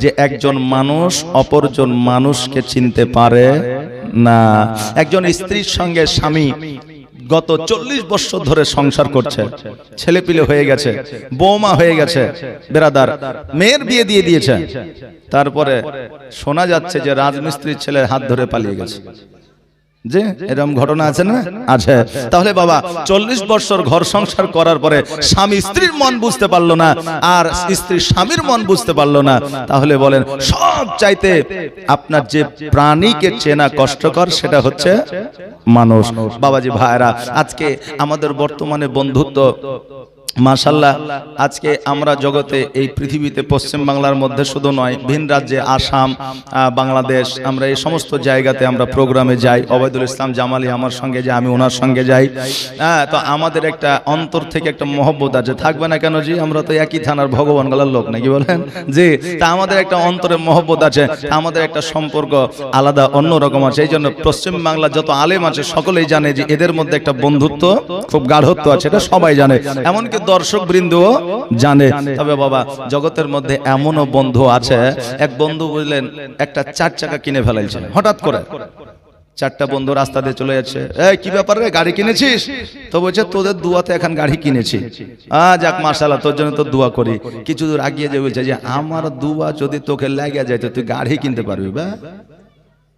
যে একজন মানুষ অপরজন মানুষকে চিনতে পারে না। একজন স্ত্রীর সঙ্গে স্বামী গত চল্লিশ বছর ধরে সংসার করছে ছেলে পিলে হয়ে গেছে বৌমা হয়ে গেছে, বেরাদার, মেয়ের বিয়ে দিয়ে দিয়েছে। তারপরে শোনা যাচ্ছে যে রাজমিস্ত্রির ছেলে হাত ধরে পালিয়ে গেছে। যে এরকম ঘটনা আছে না? আছে তাহলে বাবা চল্লিশ বছর ঘর সংসার করার পরে স্বামী স্ত্রীর মন বুঝতে পারল না আর স্ত্রী স্বামীর মন বুঝতে পারল না। তাহলে বলেন সব চাইতে আপনার যে প্রাণীকে চেনা কষ্টকর সেটা হচ্ছে মানুষ। বাবাজি ভাইরা আজকে আমাদের বর্তমানে বন্ধুত্ব মাশাল্লাহ আজকে আমরা জগতে এই পৃথিবীতে পশ্চিম বাংলার মধ্যে শুধু নয়, ভিন রাজ্যে, আসাম বাংলাদেশ, আমরা এই সমস্ত জায়গাতে আমরা প্রোগ্রামে যাই। অবৈদুল ইসলাম জামালি আমার সঙ্গে যাই আমি ওনার সঙ্গে যাই। হ্যাঁ তো আমাদের একটা অন্তর থেকে একটা মহব্বত আছে। থাকবে না কেন জি? আমরা তো একই থানার ভগবান গলার লোক, নাকি বলেন? জি, তা আমাদের একটা অন্তরে মহব্বত আছে আমাদের একটা সম্পর্ক আলাদা, অন্য রকম আছে। এই জন্য পশ্চিম বাংলা যত আলেম আছে, সকলেই জানে যে এদের মধ্যে একটা বন্ধুত্ব খুব গাঢ়ত্ব আছে, এটা সবাই জানে। এমনকি দর্শক বৃন্দও জানে। তবে বাবা, জগতের মধ্যে এমনও বন্ধু আছে, এক বন্ধু বুঝলেন একটা চার চাকা কিনে ফেলাইছে, হঠাৎ করে। চারটা বন্ধু রাস্তা দিয়ে চলে যাচ্ছে, এই, কি ব্যাপার রে, গাড়ি কিনেছিস? তো বলছে, তোদের দুয়াতে এখন গাড়ি কিনেছি। আ, যাক, মাশাআল্লাহ, তোর জন্য তো দোয়া করি। কিছু দূর আগিয়ে যে বলছে যে, আমার দুয়া যদি তোকে লেগে যায়, তো তুই গাড়ি কিনতে পারবি, বা?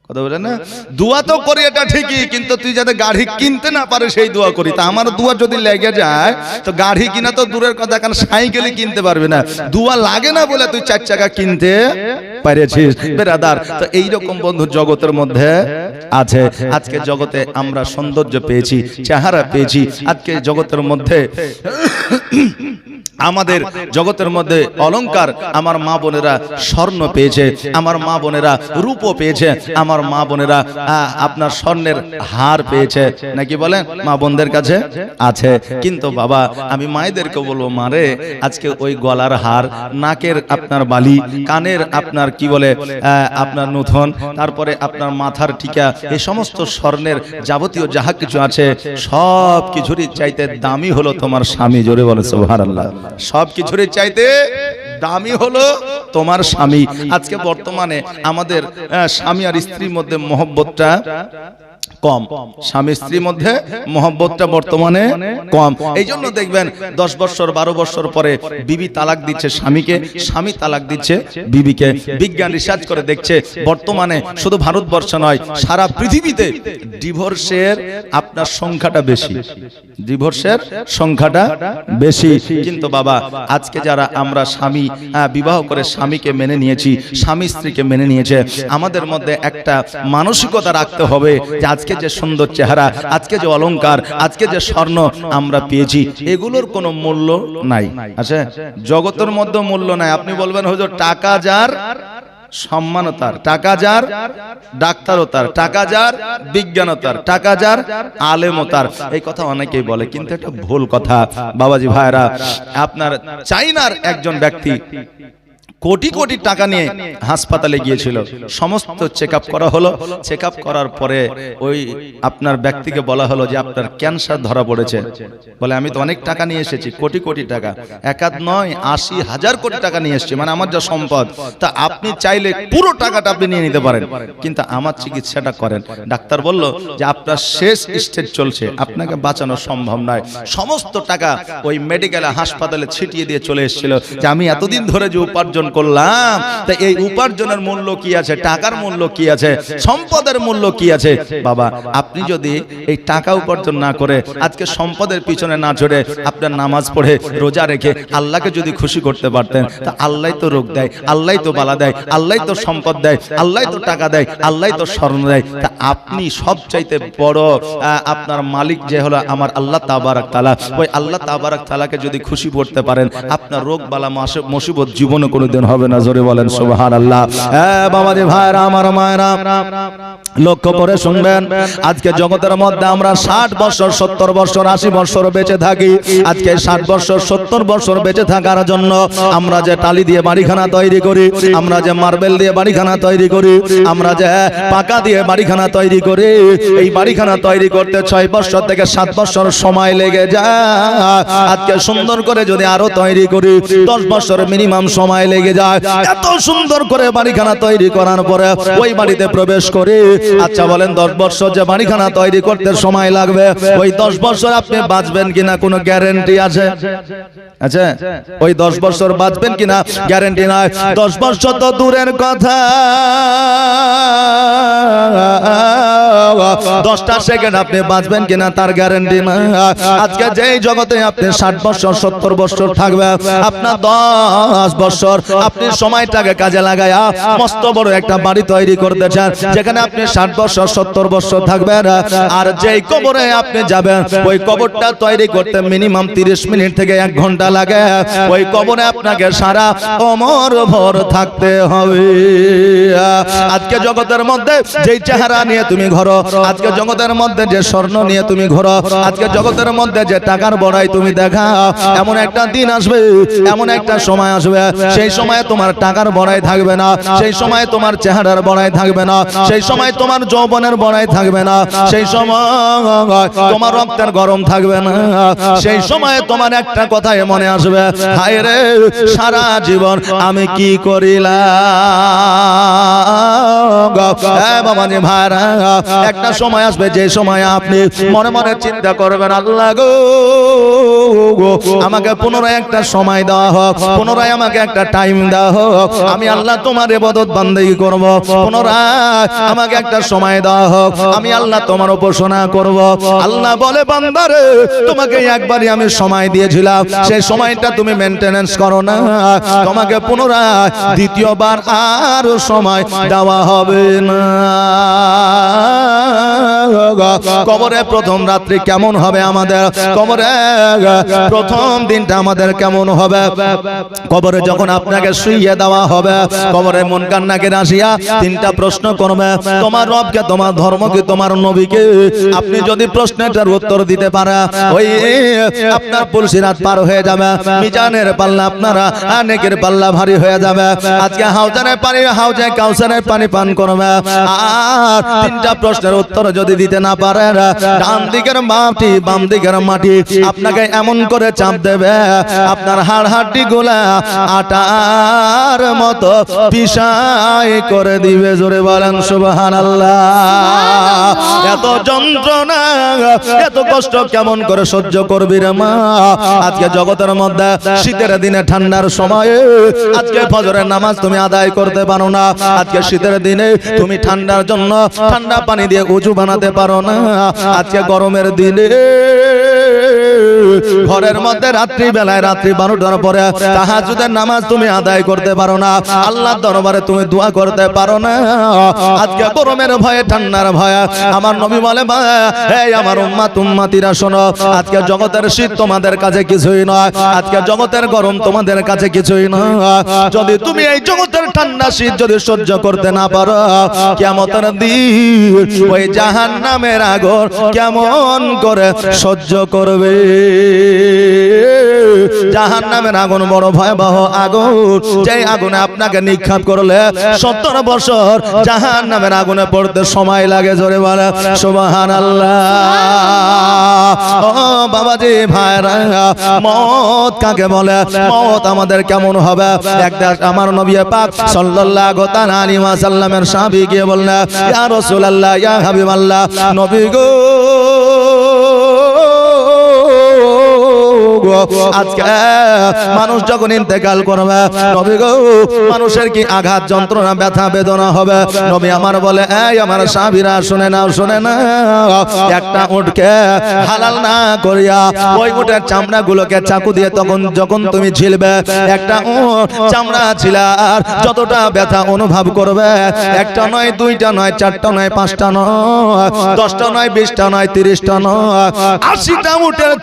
কথা বলে না? দোয়া তো করি এটা ঠিকই কিন্তু তুই যাতে গাড়ি কিনতে না পারে সেই দোয়া করি। তা আমার দোয়া যদি লেগে যায় তো গাড়ি কিনা তো দূরের কথা কারণ সাইকেলই কিনতে পারবি না। দোয়া লাগে না বলে তুই চার চাকা কিনতে পেরেছিস বেরাদার তো এইরকম বন্ধু জগতের মধ্যে আছে। আজকে জগতে আমরা সৌন্দর্য পেয়েছি চেহারা পেয়েছি। আজকে জগতের মধ্যে আমাদের জগতের মধ্যে অলংকার আমার মা বোনেরা স্বর্ণ পেয়েছে, আমার মা বোনেরা রূপো পেয়েছে, আমার মা বোনেরা আপনার স্বর্ণের হার পেয়েছে। নাকি বলেন? মা বোনদের কাছে আছে। কিন্তু বাবা, আমি মায়েদেরকে বলব মারে আজকে ওই গলার হার, নাকের আপনার বালি, কানের আপনার কি বলে আপনার নূতন, তারপরে আপনার মাথার টিকা এই সমস্ত স্বর্ণের যাবতীয় যাহা কিছু আছে, সব কিছুরই চাইতে দামি হলো তোমার স্বামী। জোরে বলে সোহার আল্লাহ সব কিছুরই চাইতে দামি হলো তোমার স্বামী। আজকে বর্তমানে আমাদের স্বামী আর স্ত্রীর মধ্যে মহব্বতটা কম। স্বামী স্ত্রীর মধ্যে মহব্বতটা বর্তমানে কম। এই জন্য দেখবেন দশ বছর বারো বছর পরে বিবি তালাক দিচ্ছে স্বামীকে স্বামী তালাক দিচ্ছে বিবিকে। বিজ্ঞান রিসার্চ করে দেখছে বর্তমানে শুধু ভারতবর্ষ নয় সারা পৃথিবীতে ডিভোর্সের আপনার সংখ্যাটা বেশি। ডিভোর্সের সংখ্যাটা বেশি। কিন্তু বাবা আজকে যারা আমরা স্বামী বিবাহ করে স্বামীকে মেনে নিয়েছি স্বামী স্ত্রীকে মেনে নিয়েছে আমাদের মধ্যে একটা মানসিকতা রাখতে হবে যে আজকে যে সুন্দর চেহারা, আজকে যে অলংকার আজকে যে স্বর্ণ আমরা পেয়েছি, এগুলোর কোনো মূল্য নাই। আচ্ছা জগতের মধ্যে মূল্য নাই। আপনি বলবেন, হুজুর, টাকা যার সম্মানও তার টাকা যার ডাক্তারও তার টাকা যার বিজ্ঞানও তার টাকা যার আলেমও তার এই কথা অনেকেই বলে, কিন্তু একটা ভুল কথা। বাবাজি ভাইরা আপনার চাইনার একজন ব্যক্তি কোটি কোটি টাকা নিয়ে হাসপাতালে গিয়েছিল। সমস্ত চেক করা হলো। চেক করার পরে ওই আপনার ব্যক্তিকে বলা হলো যে আপনার ক্যান্সার ধরা পড়েছে। বলে আমি তো অনেক টাকা নিয়ে এসেছি কোটি কোটি টাকা। একাত নয় আশি হাজার কোটি টাকা নিয়ে এসেছি। মানে আমার যা সম্পদ তা আপনি চাইলে পুরো টাকাটা আপনি নিয়ে নিতে পারেন। কিন্তু আমার চিকিৎসাটা করেন। ডাক্তার বলল যে আপনার শেষ স্টেজ চলছে। আপনাকে বাঁচানো সম্ভব নয়। সমস্ত টাকা ওই মেডিকেলে হাসপাতালে ছিটিয়ে দিয়ে চলে এসেছিল যে আমি এতদিন ধরে যে উপার্জন করলাম। তা এই উপার্জনের মূল্য কি আছে? টাকার মূল্য কি আছে? সম্পদের মূল্য কি আছে? বাবা, আপনি যদি এই টাকা উপার্জন না করে আজকে সম্পদের পিছনে না চড়ে আপনার নামাজ পড়ে, রোজা রেখে আল্লাহকে যদি খুশি করতে পারতেন, তা আল্লাহ তো রোগ দেয় আল্লাহ তো বালা দেয় আল্লাহ তো সম্পদ দেয় আল্লাহ তো টাকা দেয় আল্লাহ তো দেয়। তা আপনি সবচাইতে বড় আপনার মালিক যে হলো আমার আল্লাহ তাবারাক তালা ওই আল্লাহ তাবারাক তালাকে যদি খুশি করতে পারেন, আপনার রোগ বালা মাসে মুসিবত জীবনে কোনোদিন হবে না, জোরে বলেন সুবহান আল্লাহ বাবাজি ভাইরা, আমার মায়েরা, লক্ষ্য করে শুনবেন, আজকে জগতের মধ্যে আমরা ষাট বছর, সত্তর বছর, আশি বছর বেঁচে থাকি। আজকে ষাট বছর, সত্তর বছর বেঁচে থাকার জন্য আমরা যে টালি দিয়ে বাড়িখানা তৈরি করি, আমরা যে মার্বেল দিয়ে বাড়িখানা তৈরি করি, আমরা যে পাকা দিয়ে বাড়িখানা তৈরি করি, এই বাড়িখানা তৈরি করতে ছয় বছর থেকে সাত বছর সময় লেগে যায়। আজকে সুন্দর করে যদি আরও তৈরি করি, দশ বছর মিনিমাম সময় লেগে নিয়ে যায়। এত সুন্দর করে বাড়িখানা তৈরি করার পরে ওই বাড়িতে প্রবেশ করে। আচ্ছা বলেন, দশ বছর যে বাড়িখানা তৈরি করতে সময় লাগবে, ওই দশ বছর আপনি বাঁচবেন কিনা কোনো গ্যারেন্টি আছে? আচ্ছা ওই দশ বছর বাঁচবেন কিনা গ্যারেন্টি নয় দশ বছর তো দূরের কথা। দশটা সেকেন্ড আপনি বাঁচবেন কিনা তার গ্যারেন্টি না আজকে যেই জগতে আপনি ষাট বছর, সত্তর বছর থাকবে আপনার দশ বছর আপনি সময়টাকে কাজে লাগায়া মস্ত বড় একটা বাড়ি তৈরি করতে চান যেখানে আপনি ষাট বছর, সত্তর বছর থাকবেন, আর যেই কবরে আপনি যাবেন, ওই কবরটা তৈরি করতে মিনিমাম তিরিশ মিনিট থেকে এক ঘণ্টা লাগে। ওই কবরে আপনাকে সারা অমর ভর থাকতে হবে। আজকে জগতের মধ্যে যেই চেহারা নিয়ে তুমি ঘর, আজকে জগতের মধ্যে যে স্বর্ণ নিয়ে তুমি ঘর, আজকে জগতের মধ্যে যে টাকার বড়াই তুমি দেখা এমন একটা দিন আসবে, এমন একটা সময় আসবে, সেই সময় তোমার টাকার বড়াই থাকবে না, সেই সময় তোমার চেহারার বড়াই থাকবে না, সেই সময় তোমার যৌবনের বড়াই থাকবে না, সেই সময় তোমার রক্তের গরম থাকবে না, সেই সময় তোমার একটা কথাই মনে আসবে, হায় রে, সারা জীবন আমি কি করিলাম? হ্যাঁ একটা সময় আসবে, যে সময় আপনি মনে মনে চিন্তা করবেন, আল্লাহ গো আমাকে পুনরায় একটা সময় দেওয়া হোক পুনরায় আমাকে একটা টাইম দেওয়া হোক আমি আল্লাহ তোমার এবাদত বান্দেগি করব, পুনরায় আমাকে একটা সময় দেওয়া হোক আমি আল্লাহ তোমার উপাসনা করব। আল্লাহ বলে, বান্দারে, তোমাকে একবারই আমি সময় দিয়েছিলাম, সেই সময়টা তুমি মেনটেনেন্স করো না, তোমাকে পুনরায় দ্বিতীয়বার আর সময় দেওয়া হবে। না কবরে প্রথম রাত্রি কেমন হবে আমাদের? কবরে প্রথম দিনটা আমাদের কেমন হবে? কবরে যখন আপনাকে শুইয়ে দেওয়া হবে, কবরে মন কান্নাকে আসিয়া তিনটা প্রশ্ন করবে, তোমার রবকে, তোমার ধর্মকে, তোমার নবীকে? আপনি যদি প্রশ্নটার উত্তর দিতে পারে, ওই আপনার পুলসিরাত পার হয়ে যাবে, মিজানের পাল্লা আপনারা অনেকের পাল্লা ভারী হয়ে যাবে। আজকে হাউজানের পানি হাউজে কাউসারের পানি পান করবে। আর তিনটা প্রশ্নের উত্তর যদি দিতে না পারে ডান দিকের মাটি বাম দিকের মাটি আপনাকে এমন করে চাপ দেবে। আপনার হাড় হাড্ডি গুলা আটার মতো পিসাই করে দিবে। জোরে বলেন সুবহান এত যন্ত্রণা এত কষ্ট কেমন করে সহ্য করবি রে মা? আজকে জগতের মধ্যে শীতের দিনে ঠান্ডার সময়ে আজকে ফজরের নামাজ তুমি আদায় করতে পারো না। আজকে শীতের দিনে তুমি ঠান্ডার জন্য ঠান্ডা পানি দিয়ে উঁচু বানাতে পারো না। আজকে গরমের দিনে ঘরের মধ্যে রাত্রি বেলায় রাত্রি বারোটার পরে তাহাজুদের নামাজ তুমি আদায় করতে পারো না। আল্লাহর দরবারে তুমি দোয়া করতে পারো না। আজকে গরমের ভয়ে, ঠান্ডার ভয়ে আমার নবী বলে এই আমার উম্মা তুম্মাতিরা শোনো, আজকে জগতের শীত তোমাদের কাছে কিছুই নয়। আজকে জগতের গরম তোমাদের কাছে কিছুই নয়। যদি তুমি এই জগতের ঠান্ডা শীত যদি সহ্য করতে না পারো কেমতের দিন ওই জাহান নামের আগর কেমন করে সহ্য করবে? জাহান নামের আগুন বড় ভয়াবহ আগুন। যেই আগুনে আপনাকে নিক্ষাপ করলে সত্তর বছর জাহান নামের আগুনে পড়তে সময় লাগে, জোরে বলে সুবাহান আল্লাহ ও বাবাজি, ভাইরা, মত কাকে বলে? মত আমাদের কেমন হবে? একটা আমার নবী পাক সাল্লাল্লাহু তাআলা ওয়াসাল্লামের সাহাবী গিয়ে বললেন, ইয়া রাসূলুল্লাহ, ইয়া হাবিবাল্লাহ, নবী গো আজকে মানুষ যখন ইন্তেকাল করবে, নবী গো, মানুষের কি আঘাত, যন্ত্রণা, ব্যথা, বেদনা হবে? নবী আমার বলে, এই আমার সাবিরা শুনে নাও, শুনে না একটা উঠকে হালাল না করিয়া ওই উটের চামড়া গুলোকে চাকু দিয়ে তখন যখন তুমি একটা চামড়া ছিল আর যতটা ব্যথা অনুভব করবে, একটা নয়, দুইটা নয়, চারটা নয়, পাঁচটা নয়, দশটা নয়, বিশটা নয়, তিরিশটা নয়, আশিটা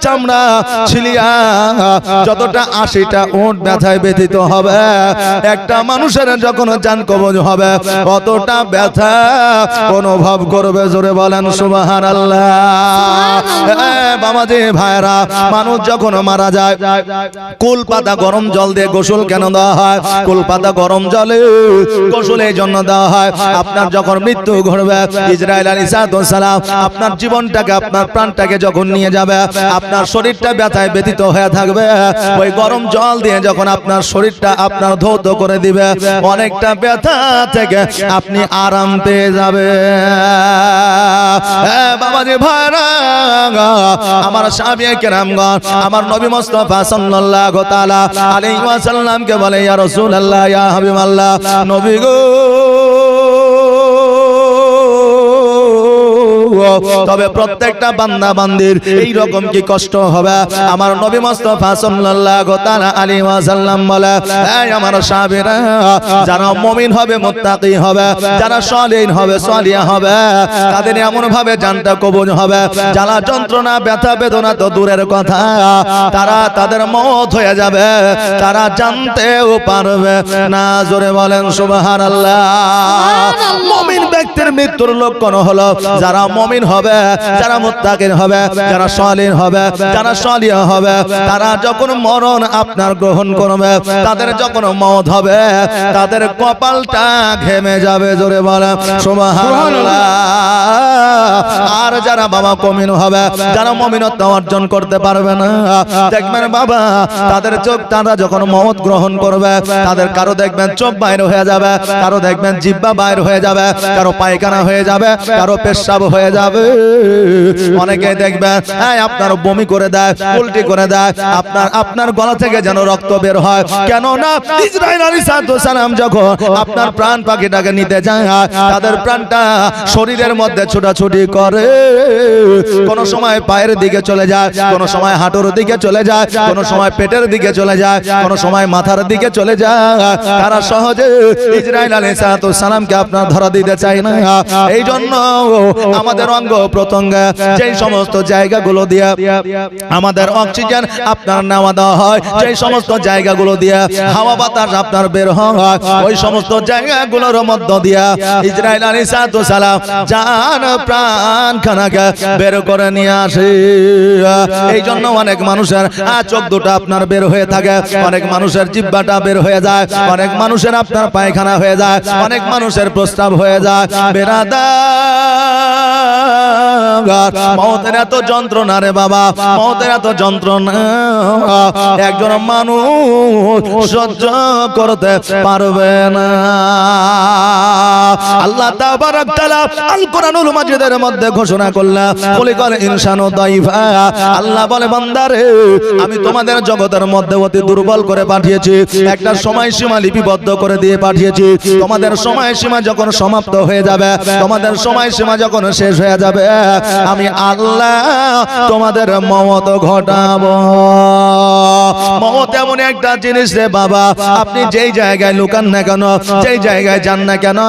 চামড়া ছিলিয়া যতটা আশিটা উট ব্যথায় ব্যথিত হবে একটা মানুষের যখন জান কবজ হবে কতটা ব্যথা অনুভব করবে জোরে বলেন সুবাহান আল্লাহ বাবাজি ভাইরা মানুষ যখন মারা যায় কুল পাতা গরম জল দিয়ে গোসল কেন দেওয়া হয়? কুল পাতা গরম জলে গোসল এই জন্য দেওয়া হয়। আপনার যখন মৃত্যু ঘটবে ইসরায়েল আলী সালাম আপনার জীবনটাকে আপনার প্রাণটাকে যখন নিয়ে যাবে আপনার শরীরটা ব্যথায় ব্যথিত ব্যতীত হয়ে থাকবে। ওই গরম জল দিয়ে যখন আপনার শরীরটা আপনার ধৌত করে দিবে, অনেকটা ব্যথা থেকে আপনি আরাম পেয়ে যাবে বাবাজি আমার কেরামগণ, আমার নবী মুস্তাফা সাল্লাল্লাহু তাআলা আলাইহি ওয়াসাল্লামকে বলে, ইয়া রাসূলুল্লাহ, ইয়া হাবিবাল্লাহ, নবী গো তবে প্রত্যেকটা বান্দা বান্দির এই রকম কি কষ্ট হবে? আমার নবী মুস্তাফা সাল্লাল্লাহু তাআলা আলাইহি ওয়াসাল্লাম বলে এই আমার সাহাবীরা যারা মুমিন হবে মুত্তাকি হবে যারা সলিহ হবে সলিয়া হবে তাদের এমন ভাবে জানটা কবুল হবে। যারা যন্ত্রণা ব্যথা বেদনা তো দূরের কথা। তারা তাদের মত হয়ে যাবে তারা জানতেও পারবে না। জোরে বলেন সুবহানাল্লাহ। মুমিন ব্যক্তির মৃত্যুর লক্ষণ হলো যারা মুমিন হবে, যারা মুত্তাকিন হবে, যারা সলিহ হবে, যারা সলিহ হবে, তারা যখন মরণ আপনার গ্রহণ করবে, তাদের যখন মত হবে, তাদের কপালটা ঘেমে যাবে, জোরে বলে আর যারা বাবা কমিন হবে, যারা মমিনত্ব অর্জন করতে পারবে না, দেখবেন বাবা, তাদের চোখ, তারা যখন মত গ্রহণ করবে, তাদের কারও দেখবেন চোখ বাইর হয়ে যাবে, কারও দেখবেন জিব্বা বাইর হয়ে যাবে, কারও পায়খানা হয়ে যাবে, কারও পেশাব হয়ে যাবে। অনেকে দেখবেন এই, আপনার বমি করে দেয়, উল্টি করে দেয়। আপনার আপনার গলা থেকে যেন রক্ত বের হয়। কেন না ইসরাইল আলাইহিস সালাম যখন আপনার প্রাণ পাখিটাকে নিতে যায়, তাদের প্রাণটা শরীরের মধ্যে ছোটাছুটি করে। কোন সময় পায়ের দিকে চলে যায়, কোন সময় হাঁটুর দিকে চলে যায়, কোন সময় পেটের দিকে চলে যায়, কোন সময় মাথার দিকে চলে যায়। তারা সহজে ইসরাইল আলাইহিস সালামকে আপনার ধরা দিতে চায় না। এই জন্য আমাদের অঙ্গ প্রত্যঙ্গ, যেই সমস্ত জায়গাগুলো দিয়ে আমাদের অক্সিজেন আপনার নেওয়া দেওয়া হয় সেই সমস্ত জায়গাগুলো দিয়ে হাওয়া বাতাস আপনার বের হয়, ওই সমস্ত জায়গাগুলোর মধ্য দিয়া ইসরাইল আলাইহিস সালাম জান প্রাণ খানাকে বের করে নিয়ে আসে। এই জন্য অনেক মানুষের চোখ দুটো আপনার বের হয়ে থাকে, অনেক মানুষের জিব্বাটা বের হয়ে যায়, অনেক মানুষের আপনার পায়খানা হয়ে যায়, অনেক মানুষের প্রস্তাব হয়ে যায়। বেরাদা মতের এত যন্ত্রণা রে বাবা মতের এত যন্ত্রণা। একজন মানুষ সহ্য করতে পারবে না। আল্লাহ বলে বান্দারে আমি তোমাদের জগতের মধ্যে অতি দুর্বল করে পাঠিয়েছি, একটা সময়সীমা লিপিবদ্ধ করে দিয়ে পাঠিয়েছি। তোমাদের সময়সীমা যখন সমাপ্ত হয়ে যাবে, তোমাদের সময়সীমা যখন শেষ হয়ে যাবে। আমি আল্লাহ তোমাদের মমত ঘটাবো। মমত এমন একটা জিনিস রে বাবা, আপনি যেই জায়গায় লুকান না কেন, যেই জায়গায় যান না কেন,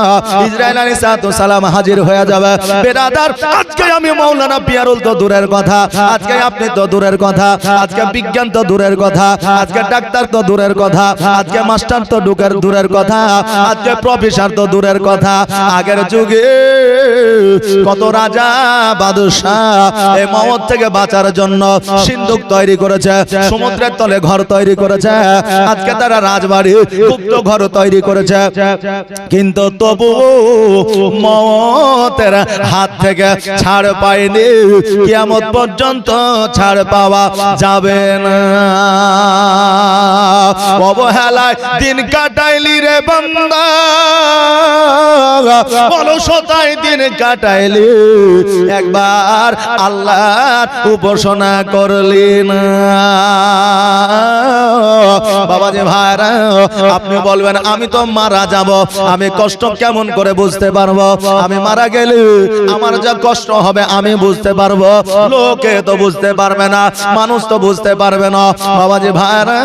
ইসরায়েল আলী সালাম হাজির হয়ে যাবে। বেরাদার, আজকে আমি মৌলানা পিয়ারুল তো দূরের কথা, আজকে আপনি তো দূরের কথা, আজকে বিজ্ঞান তো দূরের কথা, আজকে ডাক্তার তো দূরের কথা, আজকে মাস্টার তো ডুকের দূরের কথা, আজকে প্রফেসর তো দূরের কথা। আগের যুগে কত রাজা বাদশাহ, এই মমত থেকে বাঁচার জন্য সিন্ধুক তৈরি করেছে, সমুদ্রের তলে ঘর তৈরি করেছে, আজকে তারা রাজবাড়ি, গুপ্ত ঘর তৈরি করেছে। কিন্তু তবু মতের হাত থেকে ছাড় পায়নি, কিয়ামত পর্যন্ত ছাড় পাওয়া যাবে না। অবহেলায় দিন কাটাইলি রে বান্দা, অলসতায় দিন কাটাইলি। একবার আল্লাহর উপাসনা করলি না। বাবাজি ভাইরা, আপনি বলবেন, আমি তো মারা যাব, আমি কষ্ট কেমন করে বুঝতে পারব? আমি মারা গেলে আমার যা কষ্ট হবে, আমি বুঝতে পারব। লোকে তো বুঝতে পারবে না, মানুষ তো বুঝতে পারবে না। বাবাজি ভাইরা,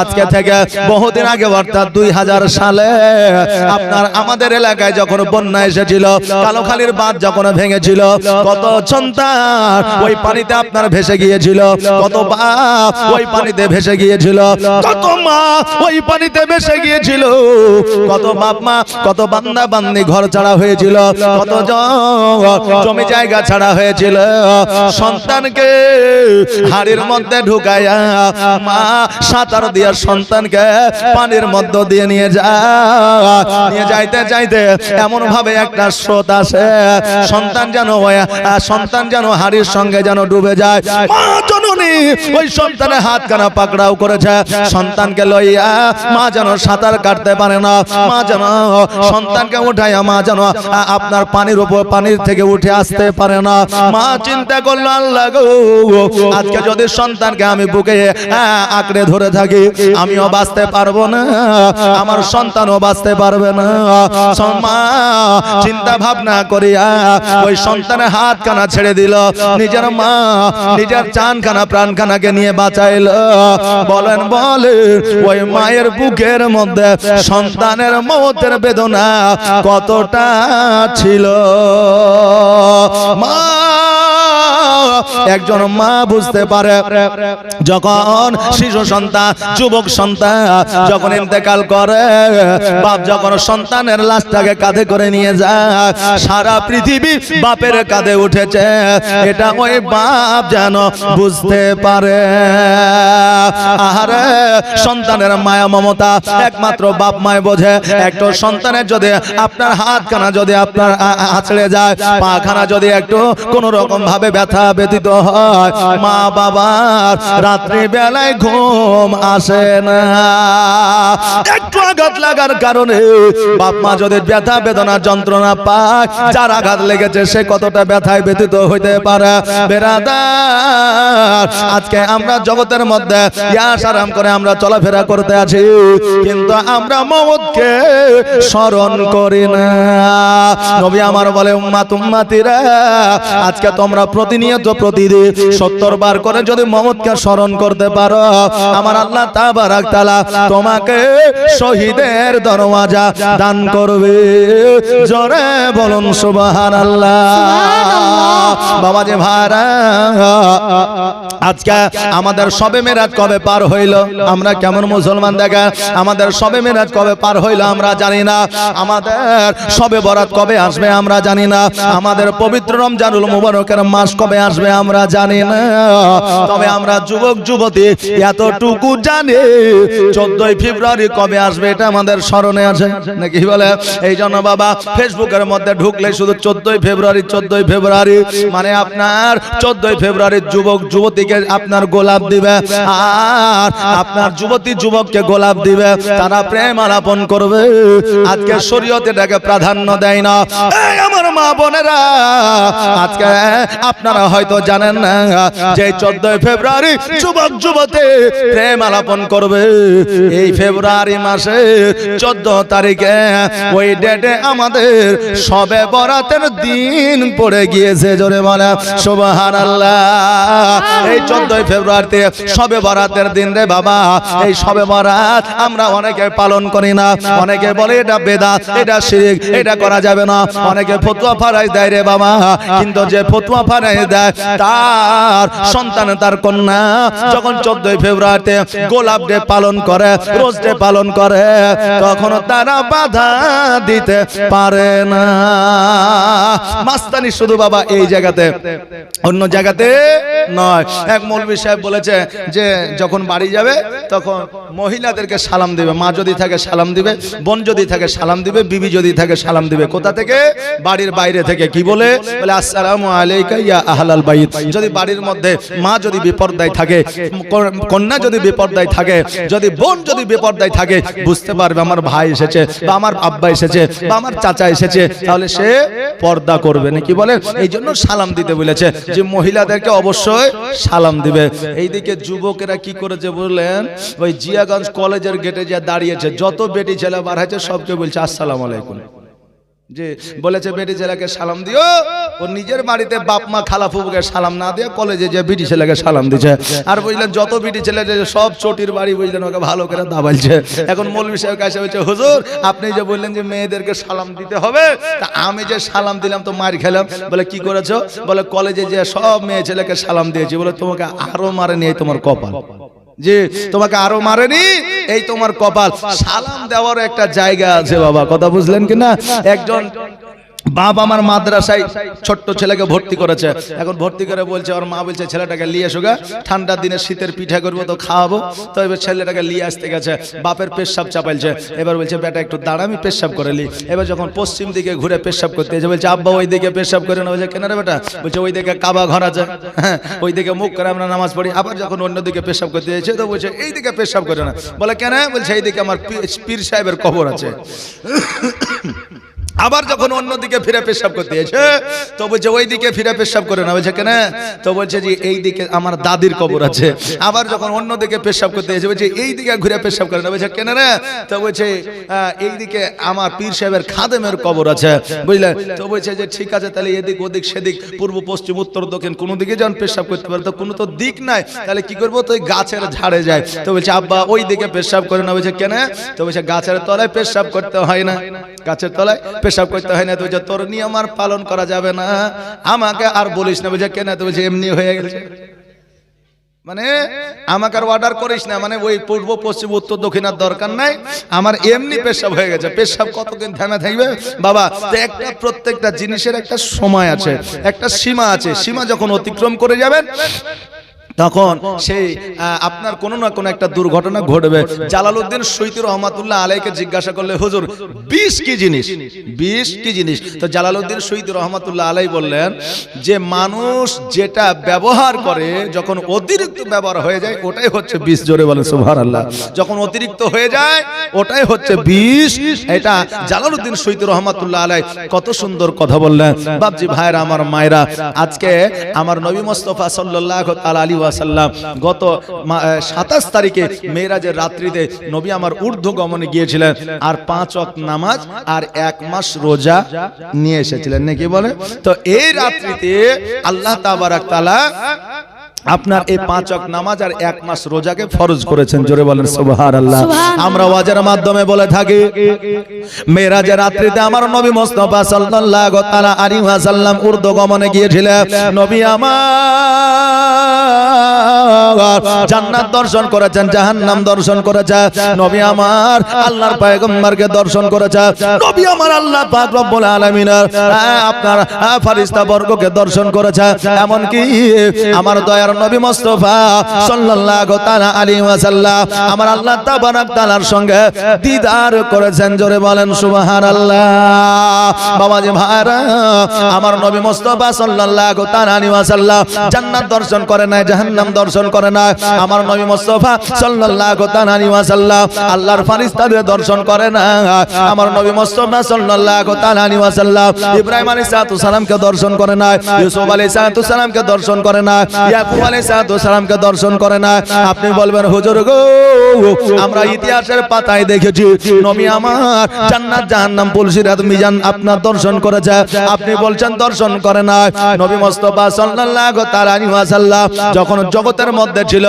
আজকে থেকে বহুদিন আগে, অর্থাৎ দুই হাজার সালে, আপনার আমাদের এলাকায় যখন বন্যা এসেছিল, কালোখালীর বাঁধ যখন ভেঙেছিল। কত সন্তান ওই পানিতে আপনার ভেসে গিয়েছিল। কত বাপ ওই পানিতে ভেসে গিয়েছিল। কত মা ওই পানিতে ভেসে গিয়েছিল। কত বাপ মা, কত বান্দা বান্দি ঘর ছাড়া হয়েছিল। কত জমি জায়গা ছাড়া হয়েছিল। সন্তানকে হাড়ির মধ্যে ঢুকাইয়া মা সাঁতার দিয়া সন্তানকে পানির মধ্য দিয়ে নিয়ে যায়। নিয়ে যাইতে যাইতে এমন ভাবে একটা স্রোত আসে। সন্তান যেন ওই, আহ, সন্তান যেন হাড়ির সঙ্গে যেন ডুবে যায়। ওই সন্তানের হাত কানা পাকড়াও করেছে। সন্তানকে লইয়া মা যেন সাঁতার কাটতে পারে না। মা যেন সন্তানকে উঠাইয়া মা যেন আপনার পানির উপর পানির থেকে উঠে আসতে পারে না। মা চিন্তা করল, আল্লাহ গো, আজকে যদি সন্তানকে আমি বুকে আঁকড়ে ধরে থাকি, আমিও বাঁচতে পারব না, আমার সন্তানও বাঁচতে পারবে না। মা, চিন্তা ভাবনা করিয়া ওই সন্তানের হাত কানা ছেড়ে দিল। নিজের মা, নিজের চান প্রাণ খানাকে নিয়ে বাঁচাইল। বলেন, বলে, ওই মায়ের বুকের মধ্যে সন্তানের মতের বেদনা কতটা ছিল? মা একজন মা বুঝতে পারে, যখন শিশু সন্তান, যুবক সন্তান যখন ইন্তেকাল করে, বাপ যখন সন্তানের লাশটাকে কাঁধে করে নিয়ে যায়, সারা পৃথিবী বাপের কাঁধে উঠেছে। এটা ওই বাপ যেন বুঝতে পারে। আহারে, সন্তানের মায়া মমতা একমাত্র বাপ মায় বোঝে। একটু সন্তানের যদি আপনার হাত খানা যদি আপনার আছড়ে যায় পা খানা যদি একটু কোন রকম ভাবে ব্যথা ব্যতীত হয়। মা বাবার রাত্রি বেলায় ঘুম আসে না। একটু আঘাত লাগার কারণে বাপ মা যদি ব্যথা বেদনা যন্ত্রণা পায়, যার আঘাত লেগেছে সে কতটা ব্যথায় ব্যতীত হইতে পারে? বেরাদার, আজকে আমরা জগতের মধ্যে ইয়াস আরাম করে আমরা চলাফেরা করতে আছি, কিন্তু আমরা মমতকে স্মরণ করি না। নবী আমার বলে উম্মা তুম্মাতিরা আজকে তোমরা প্রতিনিয়ত প্রতিদিন সত্তর বার করে যদি মমতকে স্মরণ করতে পারো আমার আল্লাহ তাবারাক তাআলা তোমাকে শহীদের দরওয়াজা দান করবে। জোরে বলুন সুবহানাল্লাহ। বাবা যে ভাড়া আজকে আমাদের সবে মেরাজ কবে পার হইল? আমরা কেমন মুসলমান দেখা? আমাদের সবে মেরাজ কবে পার হইল আমরা জানি না। আমাদের সবে বরাত কবে আসবে আমরা জানি না। আমাদের পবিত্র রমজানুল মুবারকের মাস কবে আসবে আমরা জানি না। তবে আমরা যুবক, যুবতী এতটুকু জানি, চোদ্দই ফেব্রুয়ারি কবে আসবে এটা আমাদের স্মরণে আছে। নাকি বলে? এই জন্য বাবা, ফেসবুকের মধ্যে ঢুকলে শুধু চোদ্দই ফেব্রুয়ারি চোদ্দই ফেব্রুয়ারি মানে আপনার চোদ্দই ফেব্রুয়ারি যুবক, যুবতীকে আপনার গোলাপ দিবে, আর আপনার যুবতী, যুবককে গোলাপ দিবে, তারা প্রেম আলাপন করবে। আজকে শরীয়তে এটাকে প্রাধান্য দেয় না। আমার মা বোনেরা, আজকে আপনারা হয়তো জানেন না, যে চোদ্দই ফেব্রুয়ারি যুবক যুবতী প্রেম আলাপন করবে। এই ফেব্রুয়ারি মাসে চোদ্দ তারিখে ওই ডেটে আমাদের সবে বরাতের দিন পড়ে গিয়েছে, জোরে বলে সুবহান এই চোদ্দই ফেব্রুয়ারিতে সবে বরাতের দিন রে বাবা, এই সবে বরাত আমরা অনেকে পালন করি না, অনেকে বলে এটা বেদাত এটা শিরিক, এটা করা যাবে না, অনেকে ফতুয়া ফারাই দেয় রে বাবা, কিন্তু যে ফতুয়া ফারাই দেয় তার সন্তান, তার কন্যা যখন চোদ্দই ফেব্রুয়ারিতে গোলাপ ডে পালন করে, রোজ ডে পালন করে তখন তারা বাধা দিতে পারে না। মাস্তানি শুধু বাবা এই জায়গাতে, অন্য জায়গাতে নয়। এক মৌলবী সাহেব বলেছে যে, যখন বাড়ি যাবে, তখন মহিলাদেরকে সালাম দিবে, মা যদি থাকে সালাম দিবে, বোন যদি থাকে সালাম দিবে, বিবি যদি থাকে সালাম দিবে। কোথা থেকে? বাড়ির বাইরে থেকে। কি বলে? বলে, আসসালামু আলাইকা ইয়া আহলাল বাইত। যদি বাড়ির মধ্যে মা যদি বিপর্দায় থাকে কন্যা যদি বিপর্দায় থাকে, যদি বোন যদি বিপর্দায় থাকে, বুঝতে পারবে আমার ভাই এসেছে বা আমার আব্বা এসেছে বা আমার চাচা এসেছে, তাহলে সে পর্দা করবে নাকি বলে? এই জন্য সালাম দিতে বলেছে যে মহিলাদেরকে অবশ্যই সালাম দিবে। এইদিকে যুবকেরা কি করেছে বললেন? ওই জিয়াগঞ্জ কলেজের গেটে যা দাঁড়িয়েছে, যত বেটি ছেলে বার হয়েছে সবকে বলছে, আসসালামু আলাইকুম। যে বলেছে, বেটি ছেলেকে সালাম দিও। ও নিজের বাড়িতে বাপ, মা খালা ফুবুকে সালাম না দিয়ে কলেজে যে বিটি ছেলেকে সালাম দিছে। আর বুঝলেন, যত বিটি ছেলে সব চটির বাড়ি বুঝলেন, ওকে ভালো করে দাবাইছে। এখন মৌলভী সাহেব কাছে বলছে, হুজুর, আপনি যে বললেন যে মেয়েদেরকে সালাম দিতে হবে, তা আমি যে সালাম দিলাম, তো মার খেলাম। বলে, কি করেছ? বলে, কলেজে যে সব মেয়ে ছেলেকে সালাম দিয়েছি। বলে, তোমাকে আরও মারে নিয়ে তোমার কপাল। যে তোমাকে আরও মারেনি এই তোমার কপাল। সালাম দেওয়ার একটা জায়গা আছে বাবা, কথা বুঝলেন কিনা? একজন বাপ আমার মাদ্রাসায় ছোট্ট ছেলেকে ভর্তি করেছে। এখন ভর্তি করে বলছে, ওর মা বলছে, ছেলেটাকে নিয়ে এসো গা। ঠান্ডার দিনে শীতের পিঠা করব তো খাওয়াবো। তো এবার ছেলেটাকে নিয়ে আসতে গেছে। বাপের পেশাব চাপাইছে। এবার বলছে, বেটা, একটু দাঁড়া, আমি পেশাব করে নি এবার যখন পশ্চিম দিকে ঘুরে পেশাব করতে এসে বলছে, আব্বা ওই দিকে পেশাব করে না বলছে, কেন রে বেটা? বলছে ওই দিকে কাবা ঘর আছে। হ্যাঁ ওই দিকে মুখ করে আমরা নামাজ পড়ি। আবার যখন অন্য দিকে পেশাব করতে এসে তো বলছে এই দিকে পেশাব করে না। বলে, কেন? বলছে এই দিকে আমার পীর সাহেবের কবর আছে। আবার যখন অন্যদিকে ফিরে পেশাব করতে এসে, তো বলছে ওই দিকে ফিরে পেশাব করে না। বলছে, কেন? তো বলছে যে এই দিকে আমার দাদির কবর আছে। আবার যখন অন্যদিকে পেশাব করতে এসে বলছে এই দিকে ঘুরে পেশাব করে না। বলছে, কেন রে? তো বলছে এই দিকে আমার পীর সাহেবের খাদেমের কবর আছে। বুঝলে? তো বলছে যে, ঠিক আছে, তাহলে এদিক, ওদিক, সেদিক, পূর্ব, পশ্চিম, উত্তর, দক্ষিণ, কোনো দিকে যখন পেশাব করতে পারে, তো কোনো তো দিক নাই। তাহলে কি করব? তো গাছের ঝাড়ে যায়। তো বলছে, আব্বা ওই দিকে পেশাব করে না। বলছে, কেন? তো বলছে, গাছের তলায় পেশাব করতে হয় না। গাছের তলায়? পেশাব করতে হয় না তুই বলছে, তোর নিয়ম আর পালন করা যাবে না। আমাকে আর বলিস না। বুঝে কেন? তো বলছে, এমনি হয়ে গেছে। মানে আমাকে আর অর্ডার করিস না। মানে ওই পূর্ব, পশ্চিম, উত্তর, দক্ষিণ আর দরকার নাই। আমার এমনি পেশাব হয়ে গেছে। পেশাব কতদিন থেমে থাকবে? বাবা একটা প্রত্যেকটা জিনিসের একটা সময় আছে, একটা সীমা আছে। সীমা যখন অতিক্রম করে যাবেন তখন সেই আপনার কোনো না কোনো একটা দুর্ঘটনা ঘটবে। জালালউদ্দিন সৈতি রহমাতুল্লাহ আলাইকে জিজ্ঞাসা করলে, হুজুর, বিষ কি জিনিস? বিষ কি জিনিস? তো জালালউদ্দিন সৈতি রহমাতুল্লাহ আলাই বললেন যে, মানুষ যেটা ব্যবহার করে, যখন অতিরিক্ত ব্যবহার হয়ে যায়, ওটাই হচ্ছে বিষ। জোরে বলে সুবহানাল্লাহ। যখন অতিরিক্ত হয়ে যায়, ওটাই হচ্ছে বিষ। এটা জালালউদ্দিন সৈতি রহমাতুল্লাহ আলাই কত সুন্দর কথা বললেন। বাপজি ভাইরা আমার মায়েরা, আজকে আমার নবী মোস্তফা তাআলা আলাইহি ওয়াসাল্লাম গত সাতাশ তারিখে মেয়েরাজের রাত্রিতে নবী আমার ঊর্ধ্ব গমনে গিয়েছিলেন আর পাঁচ অক নামাজ আর এক মাস রোজা নিয়ে এসেছিলেন। নাকি বলে? তো এই রাত্রিতে আল্লাহ তাবারাক তাআলা আপনার এই পাঁচ ওয়াক্ত নামাজ আর এক মাস রোজাকে ফরজ করেছেন। জোরে বলেন সুবহানাল্লাহ। আমরা ওয়াজের মাধ্যমে বলে থাকি মেরাজের রাত্রিতে আমার নবী মুস্তাফা সাল্লাল্লাহু তাআলা আলাইহি ওয়াসাল্লাম ঊর্ধ্ব গমনে গিয়েছিলেন। নবী আমার জান্নাত দর্শন করেছেন জাহান্নাম দর্শন করেছেন নবী আমার আল্লাহর পয়গম্বরকে দর্শন করেছেন নবী আমার আল্লাহ পাক রব্বুল আলামিনের আপনার আহ, ফারিস্তা বর্গকে দর্শন করেছে। এমন কি আমার দয়ার নবী মুস্তাফা সাল্লাল্লাহু তাআলা আলাইহি ওয়াসাল্লাম আমার আল্লাহ তাবারাক তাআলার সঙ্গে দিদার করেছেন। জোরে বলেন, সুবহানাল্লাহ। বাবাজি ভাইরা, আমার নবী মুস্তাফা সাল্লাল্লাহু তাআলা আলাইহি ওয়াসাল্লাম জান্নাত দর্শন করে নাই, জাহান্নাম দর্শন করে নাই। আমার নবী মুস্তাফা সাল্লাল্লাহু তাআলা আলাইহি ওয়াসাল্লাম আল্লাহর ফারিস্তাদের দর্শন করে না আমার নবী মোস্তফা সাল্লাল্লাহু তাআলা আলাইহি ওয়াসাল্লাম ইব্রাহিম আলাইহিস সালামকে দর্শন করে না ইউসুফ আলাইহিস সালামকে দর্শন করে না ইয়াকুব আলাইহিস সালামকে দর্শন করে না। আপনি বলবেন, হুজুর গো, আমরা ইতিহাসের পাতায় দেখেছি, নবী আমার জান্নাত, জাহান্নাম পুলসিরাত মিজান আপনার দর্শন করেছে। আপনি বলছেন, দর্শন করে না। নবী মুস্তাফা সাল্লাল্লাহু তাআলা ওয়াসাল্লাম যখন জগতের মধ্যে ছিল,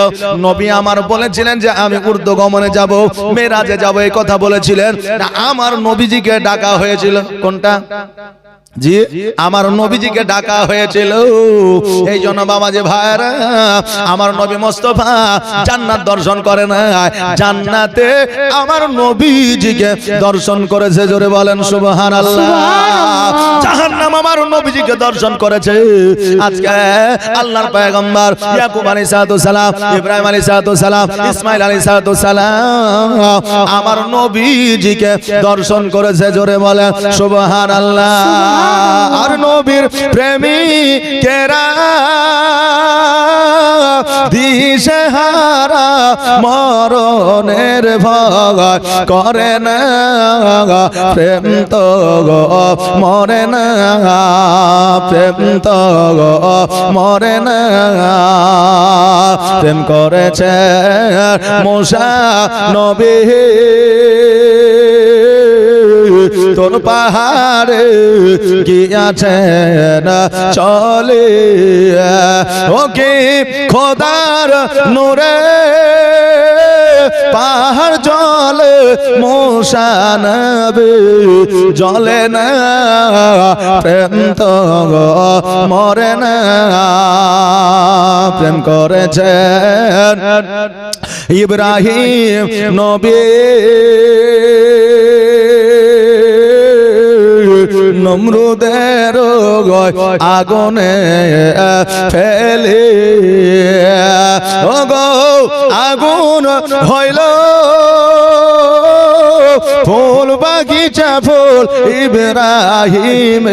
নবী আমার বলেছিলেন যে, আমি উর্দু গমনে যাব, মেরাজে যাব। এই কথা বলেছিলেন। আমার নবীজিকে ডাকা হয়েছিল। কোনটা? জি আমার নবীজিকে ডাকা হয়েছিল। এই জন্য বাবা যে ভাইরা আমার নবী মোস্তফা জান্নাত দর্শন করে না জান্নাতে আমার নবীজিকে দর্শন করেছে জোরে বলেন সুবহানাল্লাহ। জাহান্নাম আমার নবীজিকে দর্শন করেছে। আজকে আল্লাহর পয়গম্বর ইয়াকুব আলাইহিস সালাম ইব্রাহিম আলাইহিস সালাম আলাইহিস সালাম আমার নবীজিকে দর্শন করেছে জোরে বলেন সুবহানাল্লাহ। আর নবীর প্রেমী কেরা? দিশে হারা মরণের ভয় করে না। প্রেম তো মরে না। প্রেম তো মরে না। প্রেম করেছে মোশা নবী। তোর পাহাড়ে গিয়াছেন, চলে। ওকে খোদার নোরে, পাহাড় জলে মোশানবে জলে না, প্রেম তো মরে না। প্রেম করেছেন ইব্রাহিম নবী। নমরুদের আগুনে ফেলে ও গো আগুন হইল। ফুল বাগিচা ফুল ইব্রাহিম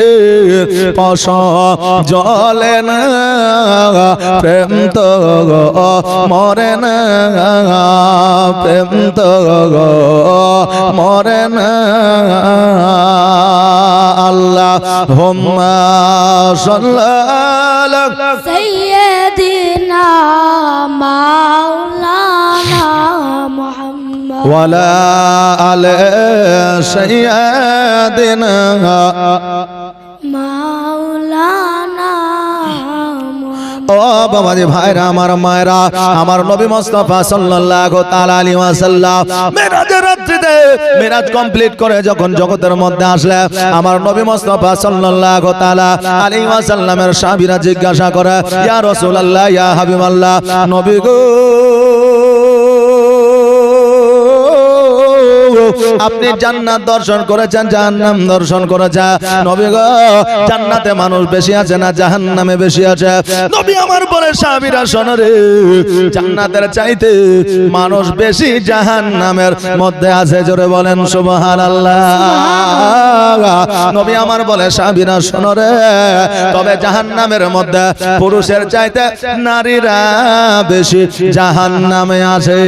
পশ জলে না, প্রেম তো মরে না, প্রেম তো মরে না। আল্লাহ হোম্মা সাল্লাল্লাহ ولا على سيدنا مولانا محمد ও বাবাজি ভাইরা আমার মায়েরা আমার নবী মুস্তাফা সাল্লাল্লাহু তাআলা আলাইহি ওয়াসাল্লাম মেরাজের রাত্রিতে মেরাজ কমপ্লিট করে যখন জগতের মধ্যে আসলে আমার নবী মুস্তাফা সাল্লাল্লাহু তাআলা আলাইহি ওয়াসাল্লামের সাহাবীরা জিজ্ঞাসা করে ইয়া রাসূলুল্লাহ ইয়া হাবিবাল্লাহ নবী গো আপনি জান্নাত দর্শন করেছেন, জাহান্নাম দর্শন করেছেন। নবী গো, জান্নাতে মানুষ বেশি আছে না জাহান্নামে বেশি আছে? নবী আমার বলে, সাহাবীরা, শোনো রে, জান্নাতের চাইতে মানুষ বেশি জাহান্নামের মধ্যে আছে, জোরে বলেন, সুবহানাল্লাহ। নবী আমার বলে, সাহাবীরা, শোনো রে। তবে জাহান্নামের মধ্যে পুরুষের চাইতে নারীরা বেশি জাহান্নামে আছে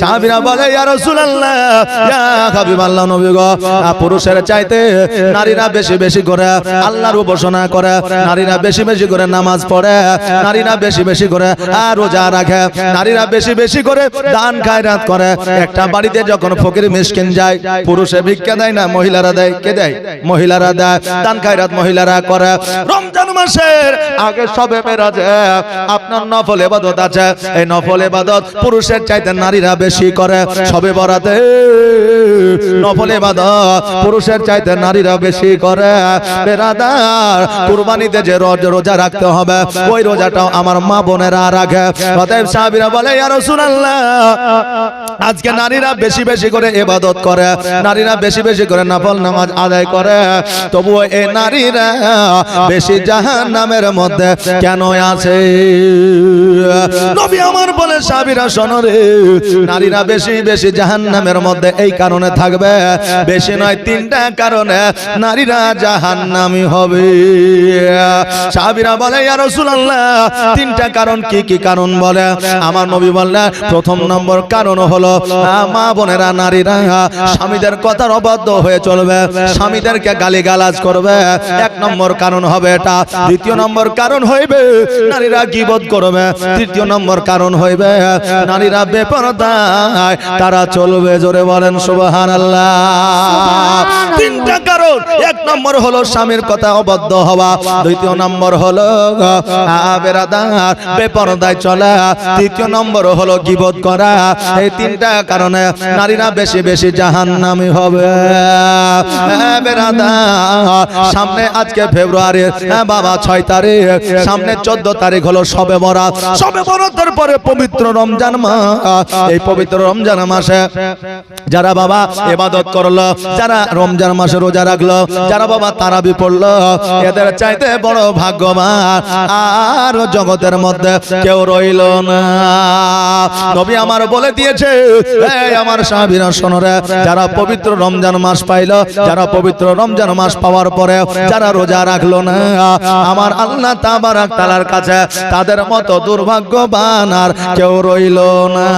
সাহাবীরা বলে, ইয়া রাসূলুল্লাহ, ইয়া হাবিবাল্লাহ, নবী গো পুরুষের চাইতে নারীরা বেশি বেশি করে আল্লাহর উপাসনা করে, নারীরা বেশি বেশি করে নামাজ পড়ে, নারীরা বেশি বেশি করে আর রোজা রাখে, নারীরা বেশি বেশি করে দান খায়রাত করে। একটা বাড়িতে যখন ফকির মিসকিন যায়, পুরুষে ভিক্ষা দেয় না, মহিলারা দেয় কুরবানিতে যে রোজ রোজা রাখতে হবে, ওই রোজাটাও আমার মা বোনেরা রাখে। অতএব বলে, ইয়া রাসূলুল্লাহ, আজকে নারীরা বেশি বেশি করে ইবাদত করে। নারীরা বেশি বেশি করে নফল নামাজ আদায় করে, তবুও এই নারীরা বেশি জাহান নামের মধ্যে কেন আছে? আমার বলে, সাহাবীরা, শোনো রে, নারীরা বেশি বেশি জাহান্নামের মধ্যে এই কারণে থাকবে, বেশি নয় তিনটা কারণে নারীরা জাহান নামি হবে। সাবিরা বলে, ইয়া রাসূলুল্লাহ, তিনটা কারণ কি কি কারণ বলে? আমার নবী বললেন, প্রথম নম্বর কারণ হলো মা বোনেরা, নারীরা, স্বামীদের কথার অবাধ্য হয়ে চলবে। স্বামীদেরকে গালি গালাজ করবে। এক নম্বর কারণ হবে এটা। দ্বিতীয় নম্বর কারণ হইবে নারীরা গিবত করবে। তৃতীয় নম্বর কারণ হইবে নারীরা বেপরদায় তারা চলবে জোরে বলেন সুবহান তিনটা কারণ। এক নম্বর হলো স্বামীর কথা অবদ্ধ হওয়া। দ্বিতীয় নম্বর হলো বেরাদার বেপরদায় চলা। তৃতীয় নম্বর হলো গিবত করা। এই তিনটা কারণে নারীরা বেশি বেশি জাহান্নামী হবে। হ্যাঁ, সামনে আজকে ফেব্রুয়ারি হ্যাঁ বাবা ছয় তারিখ সামনে চোদ্দ তারিখ হলো সবে বরাত। সবে বরাতের পরে পবিত্র রমজান মাস এই পবিত্র রমজান মাসে যারা বাবা এবাদত করল যারা রমজান মাসে রোজা রাখল যারা বাবা তারাবি পড়ল এদের চাইতে বড় ভাগ্যবান আর জগতের মধ্যে কেউ রইল না। নবী আমার বলে দিয়েছে আমার সাহাবীরা শোনরে যারা পবিত্র রমজান মাস পাইলো যারা পবিত্র রমজান মাস পাওয়ার পরে যারা রোজা রাখল না, আমার আল্লাহ তালার কাছে তাদের মতো দুর্ভাগ্যবান আর কেউ রইল না।